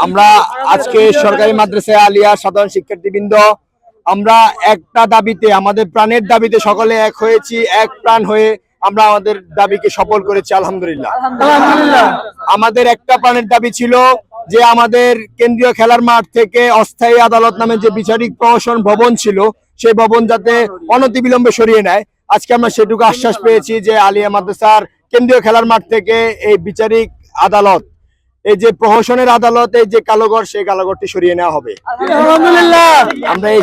আমরা আজকে সরকারি মাদ্রাসায় আলিয়া সাধারণ শিক্ষার্থীবৃন্দ আমরা একটা দাবিতে আমাদের প্রাণের দাবিতে সকলে এক হয়েছি এক প্রাণ হয়ে আমরা আমাদের দাবিকে সফল করেছি আলহামদুলিল্লাহ। আমাদের একটা প্রাণের দাবি ছিল যে আমাদের কেন্দ্রীয় খেলার মাঠ থেকে অস্থায়ী আদালত নামে যে বিচারিক প্রহসন ভবন ছিল সেই ভবন যাতে অনতিবিলম্বে সরিয়ে নেয় আজকে আমরা সেটুকু আশ্বাস পেয়েছি যে আলিয়া মাদ্রাসার কেন্দ্রীয় খেলার মাঠ থেকে এই বিচারিক আদালত এই যে প্রহসনের আদালত এই যে কালোঘর সেই কালোঘরটি সরিয়ে নেওয়া হবে। আলহামদুলিল্লাহ। আমরা এই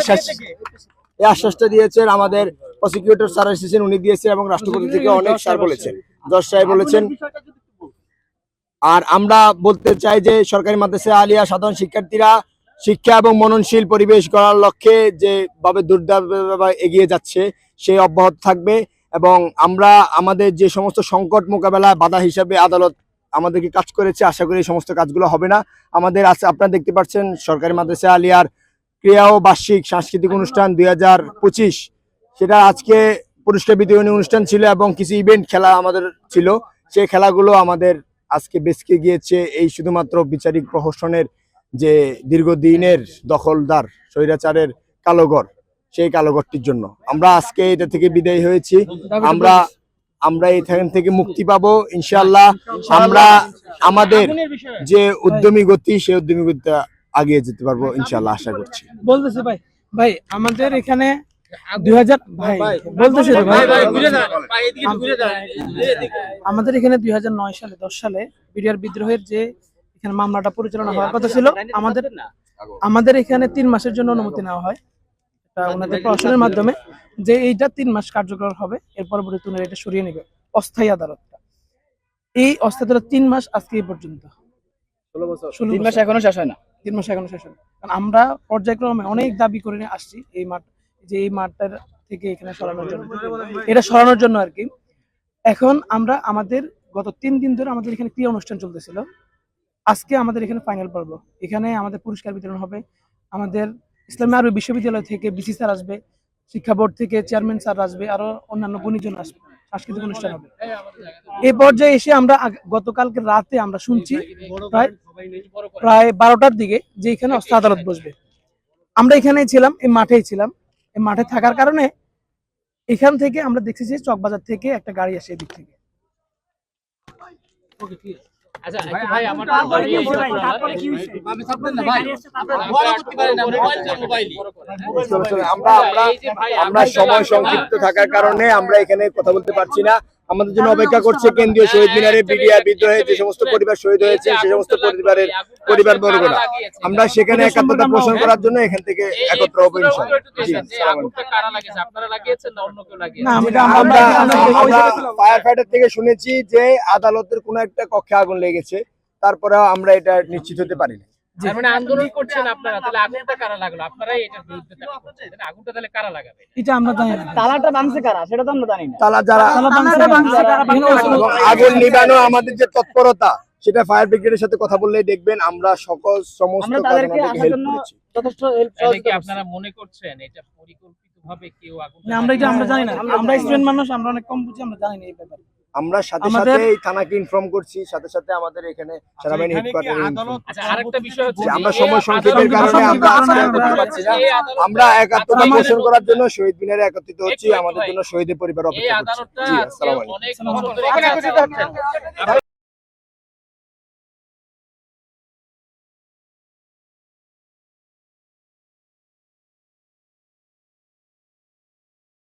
এই আশ্বাসটা দিয়েছেন আমাদের প্রসিকিউটর স্যার এসেছেন উনি দিয়েছেন এবং রাষ্ট্রপতি থেকে অনেক স্যার বলেছেন। জজ সাহেব বলেছেন। আর আমরা বলতে চাই যে সরকারি মাদ্রাসা আলিয়া সাধারণ শিক্ষার্থীরা শিক্ষা এবং মননশীল পরিবেশ গড়ার লক্ষ্যে যে ভাবে দুর্দাভাবে এগিয়ে যাচ্ছে সেই অব্যাহত থাকবে এবং আমরা আমাদের যে সমস্ত সংকট মোকাবেলায় বাধা হিসাবে আদালত আমাদেরকে কাজ করেছে আশা করি এই সমস্ত কাজগুলো হবে না। আমাদের আছে আপনারা দেখতে পাচ্ছেন সরকারি মাদ্রাসা আলিয়ার ক্রিয়া ও বার্ষিক সাংস্কৃতিক অনুষ্ঠান দুই হাজার পঁচিশ। সেটা আজকে পুরস্কার বিতরণী অনুষ্ঠান ছিল এবং কিছু ইভেন্ট খেলা আমাদের ছিল। সেই খেলাগুলো আমাদের আজকে বেসকে গিয়েছে। এই শুধুমাত্র বিচারিক প্রহসনের যে দীর্ঘদিনের দখলদার স্বৈরাচারের কালোঘর সেই কালোঘরটির জন্য। আমরা আজকে এটা থেকে বিদায় হয়েছি। আমরা আমরা এখান থেকে মুক্তি পাবো ইনশাল্লাহ আমরা আমাদের যে উদ্যমী গতি সেই উদ্যমী গতিটা আগিয়ে যেতে পারব ইনশাল্লাহ আশা করছি। বলতেছে ভাই ভাই আমাদের এখানে আমাদের এখানে দুই হাজার নয় সালে দশ সালে বিডিআর বিদ্রোহের যে এখানে মামলাটা পরিচালনা হওয়ার কথা ছিল আমাদের আমাদের এখানে তিন মাসের জন্য অনুমতি নেওয়া হয়। ওনাদের প্রশাসনের মাধ্যমে। যে এইটা তিন মাস কার্যকর হবে এর পরবর্তী ওনারা এটা সরিয়ে নেবে অস্থায়ী আদালতটা। এই অস্থায়ী আদালত তিন মাস আজকে এই পর্যন্ত। তিন মাস এখনও শেষ হয় না। তিন মাস এখনও শেষ হয়নি। কারণ আমরা পর্যায়ক্রমে অনেক দাবি করে নিয়ে আসছি এই মাঠ যে এই মাঠটার থেকে এখানে সরানোর জন্য। এটা সরানোর জন্য আর কি। এখন আমরা আমাদের গত তিন দিন ধরে আমাদের এখানে ক্রিয়া অনুষ্ঠান চলতেছিল। আজকে আমাদের এখানে ফাইনাল পর্ব। এখানে আমাদের পুরস্কার বিতরণ হবে। আমাদের ইসলামী আরবি বিশ্ববিদ্যালয় থেকে বিসি স্যার আসবে। শিক্ষা বোর্ড থেকে চেয়ারম্যান স্যার আসবে, আরও অন্যান্য গুণীজন আসবে, সাংস্কৃতিক অনুষ্ঠান হবে। এই পর্যায়ে এসে আমরা গতকালকে রাতে আমরা শুনছি প্রায় প্রায় বারোটার দিকে যে এখানে অস্ত্র আদালত বসবে। আমরা এখানেই ছিলাম, এই মাঠেই ছিলাম। এই মাঠে থাকার কারণে এখান থেকে আমরা দেখছি যে চকবাজার থেকে একটা গাড়ি আসে এদিক থেকে। আচ্ছা ভাই ভাই আমার বাড়ি আছে আমি থাকবেন না ভাই। বড় করতে পারেন না মোবাইল তো মোবাইলই। আমরা আমরা আমরা সময় সংক্ষিপ্ত থাকার কারণে আমরা এখানে কথা বলতে পারছি না। আমাদের জন্য অপেক্ষা করছে কেন্দ্রীয় শহীদ মিনারে বিডিআর বিদ্রোহে যে সমস্ত পরিবার শহীদ হয়েছে সেই সমস্ত পরিবারের পরিবার বর্গরা। আমরা সেখানে একাত্মতা পোষণ করার জন্য এখান থেকে একত্র হব আমরা ফায়ার ফাইটার থেকে শুনেছি যে আদালতের কোনো একটা কক্ষে আগুন লেগেছে তারপরে আমরা এটা নিশ্চিত হতে পারি না তার মানে আন্দোলন করছেন আপনারা তাহলে আগুনটা কারা লাগল? আপনারাই এটার বিরুদ্ধে দাবি করছেন। তাহলে আগুনটা তাহলে কারা লাগাবে? এটা আমরা জানি তালাটা ভাঙছে কারা? সেটা তো আমরা জানি না। তারা যারা তালা ভাঙছে না। এবং আগুন নিবানো আমাদের যে তৎপরতা সেটা ফায়ার ব্রিগেডের সাথে কথা বললেই দেখবেন আমরা সকল সমস্ত আমরা তাদেরকে আসার জন্য যথেষ্ট হেল্প তাহলে কি আপনারা মনে করছেন এটা পরিকল্পিতভাবে কেউ আগুন আমরা এটা আমরা জানি না। আমরা স্টুডেন্ট মানুষ আমরা অনেক কম বুঝি আমরা জানি না এই ব্যাপারে। আমরা সাথে আমাদের- সাথে এই থানাকে ইনফর্ম করছি সাথে সাথে আমাদের এখানে সেনাবাহিনী হেডকোয়ার্টারে আচ্ছা আরেকটা বিষয় হচ্ছে আমরা সময় সংক্ষেপের কারণে আমরা আমরা- একাত্মতা পোষণ করার জন্য শহীদ মিনারে একত্রিত হচ্ছি আমাদের জন্য শহীদের পরিবার অপেক্ষা করছে। জি আসসালামু আলাইকুম।